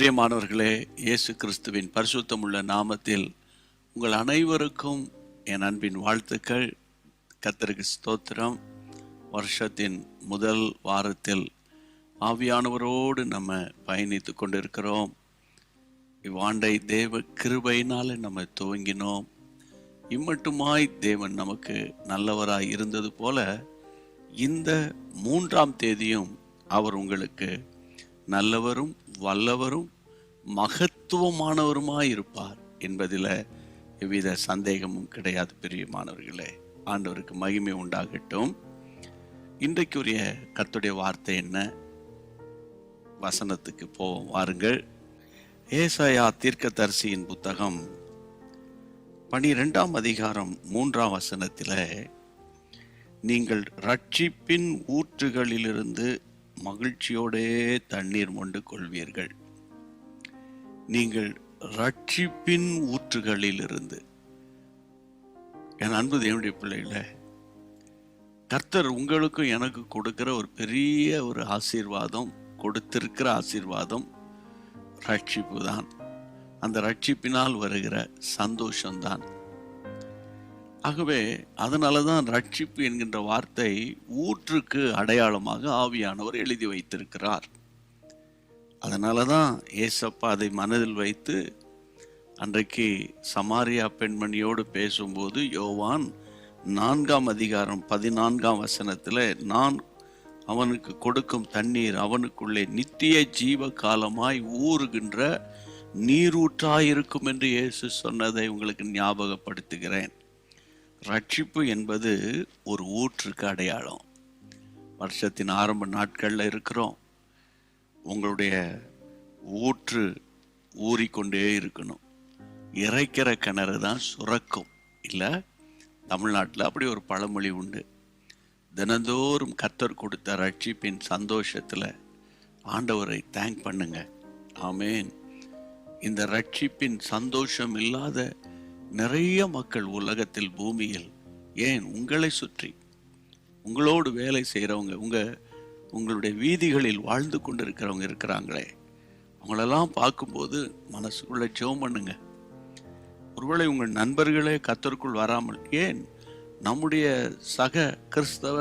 பிரியமானவர்களே இயேசு கிறிஸ்துவின் பரிசுத்தமுள்ள நாமத்தில் உங்கள் அனைவருக்கும் என் அன்பின் வாழ்த்துக்கள். கத்தருக்கு ஸ்தோத்திரம். வருஷத்தின் முதல் வாரத்தில் ஆவியானவரோடு நம்ம பயணித்து கொண்டிருக்கிறோம். இவ்வாண்டை தேவ கிருபையினால் நம்ம துவங்கினோம். இம்மட்டுமாய் தேவன் நமக்கு நல்லவராய் இருந்தது போல இந்த மூன்றாம் தேதியும் அவர் உங்களுக்கு நல்லவரும் வல்லவரும் மகத்துவமானவருமாய் இருப்பார் என்பதில் எவ்வித சந்தேகமும் கிடையாது பிரியமானவர்களே. ஆண்டவருக்கு மகிமை உண்டாகட்டும். இன்றைக்குரிய கத்துடைய வார்த்தை என்ன? வசனத்துக்கு போவோம் வாருங்கள். ஏசாயா தீர்க்கதரிசியின் புத்தகம் பனிரெண்டாம் அதிகாரம் மூன்றாம் வசனத்தில் நீங்கள் ரட்சிப்பின் ஊற்றுகளிலிருந்து மகிழ்ச்சியோடே தண்ணீர் மொண்டு கொள்வீர்கள். நீங்கள் ரட்சிப்பின் ஊற்றுகளிலிருந்து. என் அன்பு தேவனுடைய பிள்ளைகள கர்த்தர் உங்களுக்கும் எனக்கு கொடுக்கிற ஒரு பெரிய ஒரு ஆசீர்வாதம் கொடுத்திருக்கிற ஆசீர்வாதம் ரட்சிப்பு தான். அந்த ரட்சிப்பினால் வருகிற சந்தோஷம்தான். ஆகவே அதனால தான் ரட்சிப்பு என்கின்ற வார்த்தை ஊற்றுக்கு அடையாளமாக ஆவியானவர் எழுதி வைத்திருக்கிறார். அதனால தான் ஏசப்பா அதை மனதில் வைத்து அன்றைக்கு சமாரியா பெண்மணியோடு பேசும்போது யோவான் நான்காம் அதிகாரம் பதினான்காம் வசனத்தில் நான் அவனுக்கு கொடுக்கும் தண்ணீர் அவனுக்குள்ளே நித்திய ஜீவ காலமாய் ஊறுகின்ற நீரூற்றாயிருக்கும் என்று இயேசு சொன்னதை உங்களுக்கு ஞாபகப்படுத்துகிறேன். ரட்சிப்பு என்பது ஒரு ஊற்றுக்கு அடையாளம். வருஷத்தின் ஆரம்ப நாட்களில் இருக்கிறோம். உங்களுடைய ஊற்று ஊறிக்கொண்டே இருக்கணும். இறைக்கிற கிணறு தான் சுரக்கும். இல்லை தமிழ்நாட்டில் அப்படி ஒரு பழமொழி உண்டு. தினந்தோறும் கத்தர் கொடுத்த ரட்சிப்பின் சந்தோஷத்தில் ஆண்டவரை தேங்க் பண்ணுங்க. ஆமேன். இந்த ரட்சிப்பின் சந்தோஷம் இல்லாத நிறைய மக்கள் உலகத்தில் பூமியில் ஏன் உங்களை சுற்றி உங்களோடு வேலை செய்கிறவங்க உங்கள் உங்களுடைய வீதிகளில் வாழ்ந்து கொண்டிருக்கிறவங்க இருக்கிறாங்களே அவங்களெல்லாம் பார்க்கும்போது மனசுக்குள்ளே ஜெபம் பண்ணுங்க. ஒருவேளை உங்கள் நண்பர்களே கத்தருக்குள் வராமல் ஏன்? நம்முடைய சக கிறிஸ்தவ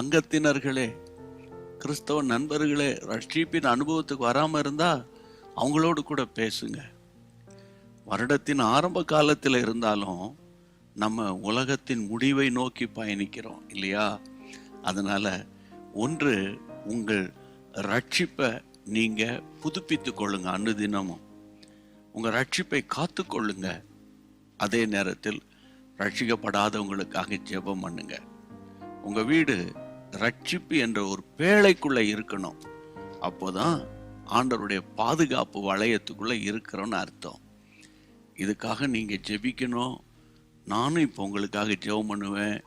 அங்கத்தினர்களே கிறிஸ்தவ நண்பர்களே ரட்சிப்பின் அனுபவத்துக்கு வராமல் இருந்தால் அவங்களோடு கூட பேசுங்க. வருடத்தின் ஆரம்ப காலத்தில் இருந்தாலும் நம்ம உலகத்தின் முடிவை நோக்கி பயணிக்கிறோம் இல்லையா? அதனால் ஒன்று உங்கள் ரட்சிப்பை நீங்கள் புதுப்பித்து கொள்ளுங்க அனுதினமும் உங்கள் ரட்சிப்பை காத்து கொள்ளுங்க. அதே நேரத்தில் ரட்சிக்கப்படாதவங்களுக்காக ஜெபம் பண்ணுங்க. உங்கள் வீடு ரட்சிப்பு என்ற ஒரு பேழைக்குள்ளே இருக்கணும். அப்போதான் ஆண்டவருடைய பாதுகாப்பு வளையத்துக்குள்ளே இருக்கிறோன்னு அர்த்தம். இதுக்காக நீங்கள் ஜெபிக்கணும். நானும் இப்போ உங்களுக்காக ஜெபம் பண்ணுவேன்.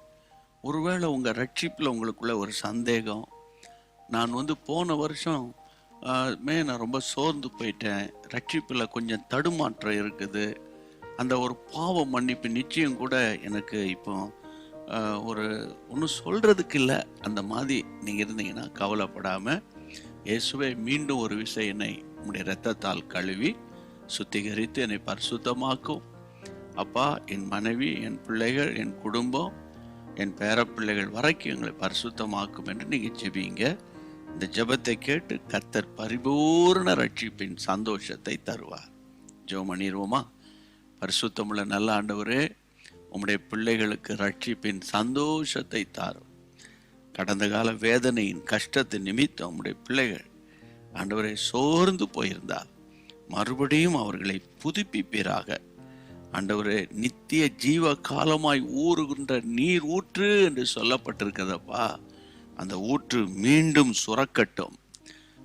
ஒருவேளை உங்கள் ரட்சிப்பில் உங்களுக்குள்ள ஒரு சந்தேகம். நான் வந்து போன வருஷம் மே நான் ரொம்ப சோர்ந்து போயிட்டேன். ரட்சிப்பில் கொஞ்சம் தடுமாற்றம் இருக்குது. அந்த ஒரு பாவ மன்னிப்பு நிச்சயம் கூட எனக்கு இப்போ ஒரு ஒன்றும் சொல்கிறதுக்கு இல்லை. அந்த மாதிரி நீங்கள் இருந்தீங்கன்னா கவலைப்படாமல் இயேசுவை மீண்டும் ஒரு விஷயம் என்னை உங்களுடைய ரத்தத்தால் கழுவி சுத்திகரித்து என்னை பரிசுத்தமாக்கும். அப்பா என் மனைவி என் பிள்ளைகள் என் குடும்பம் என் பேரப்பிள்ளைகள் வரைக்கும் எங்களை பரிசுத்தமாக்கும் என்று நீங்கள் ஜெபிங்க. இந்த ஜெபத்தை கேட்டு கத்தர் பரிபூர்ண ரட்சிப்பின் சந்தோஷத்தை தருவார். ஜெபம் பண்ணிடுவோமா பரிசுத்தமுள்ள நல்ல ஆண்டவரே உம்முடைய பிள்ளைகளுக்கு ரட்சிப்பின் சந்தோஷத்தை தாரும். கடந்த கால வேதனையின் கஷ்டத்தின் நிமித்தம் உம்முடைய பிள்ளைகள் ஆண்டவரை சோர்ந்து போயிருந்தால் மறுபடியும் அவர்களை புதுப்பிப்பீராக. ஆண்டவரே நித்திய ஜீவ காலமாய் ஊறுகின்ற நீர் ஊற்று என்று சொல்லப்பட்டிருக்கிறதப்பா. அந்த ஊற்று மீண்டும் சுரக்கட்டும்.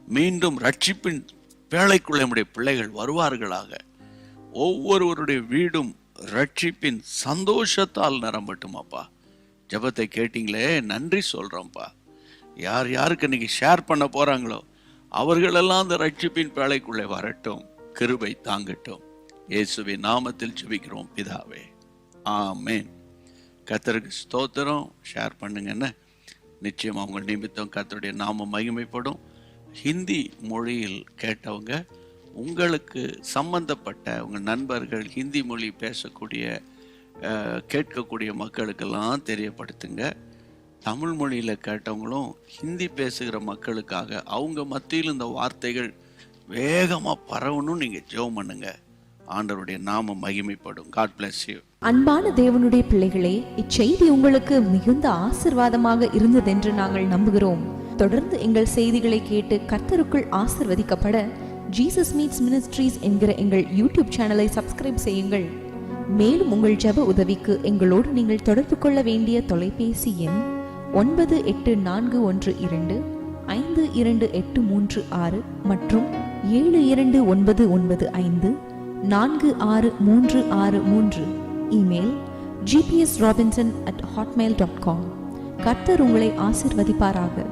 மீண்டும் ரட்சிப்பின் பேழைக்குள்ள நம்முடைய பிள்ளைகள் வருவார்களாக. ஒவ்வொருவருடைய வீடும் ரட்சிப்பின் சந்தோஷத்தால் நிரம்பட்டும் அப்பா ஜெபத்தை கேட்டிங்களே நன்றி சொல்கிறோம்ப்பா யார் யாருக்கு இன்னைக்கு ஷேர் பண்ண போகிறாங்களோ அவர்களெல்லாம் அந்த ரட்சிப்பின் பேழைக்குள்ளே வரட்டும். கிருபை தாங்கட்டும். இயேசுவின் நாமத்தில் ஜெபிக்கிறோம். பிதாவே ஆமேன். கத்தருக்கு ஸ்தோத்திரம். ஷேர் பண்ணுங்க என்ன நிச்சயம் அவங்க நிமித்தம் கத்தருடைய நாமம் மகிமைப்படும். ஹிந்தி மொழியில் கேட்டவங்க உங்களுக்கு சம்பந்தப்பட்ட உங்கள் நண்பர்கள் ஹிந்தி மொழி பேசக்கூடிய கேட்கக்கூடிய மக்களுக்கெல்லாம் தெரியப்படுத்துங்க. தமிழ் மொழியில் கேட்டவங்களும் ஹிந்தி பேசுகிற மக்களுக்காக அவங்க மத்தியில் இந்த வார்த்தைகள் வேகமாக பரவணும் நீங்கள் ஜெபம் பண்ணுங்கள் ஆண்டவருடைய நாமம் மகிமைப்படும். காட் பிளஸ் யூ அன்பான தேவனுடைய பிள்ளைகளே இச்செய்தி உங்களுக்கு மிகுந்த ஆசிர்வாதமாக இருந்ததென்று நாங்கள் நம்புகிறோம். தொடர்ந்து எங்கள் செய்திகளை கேட்டு கர்த்தருக்குள் ஆசிர்வதிக்கப்பட ஜீசஸ் மீட்ஸ் மினிஸ்ட்ரீஸ் என்கிற எங்கள் யூடியூப் சேனலை சப்ஸ்கிரைப் செய்யுங்கள். மேலும் உங்கள் ஜெப உதவிக்கு எங்களோடு நீங்கள் தொடர்பு கொள்ள வேண்டிய தொலைபேசி எண் ஒன்பது எட்டு நான்கு ஒன்று இரண்டு ஐந்து இரண்டு எட்டு மூன்று ஆறு மற்றும் ஏழு இரண்டு ஒன்பது ஒன்பது ஐந்து நான்கு ஆறு மூன்று ஆறு மூன்று. Email GPS Robinson at Hotmail dot com. கர்த்தர் உங்களை ஆசிர்வதிப்பாராக.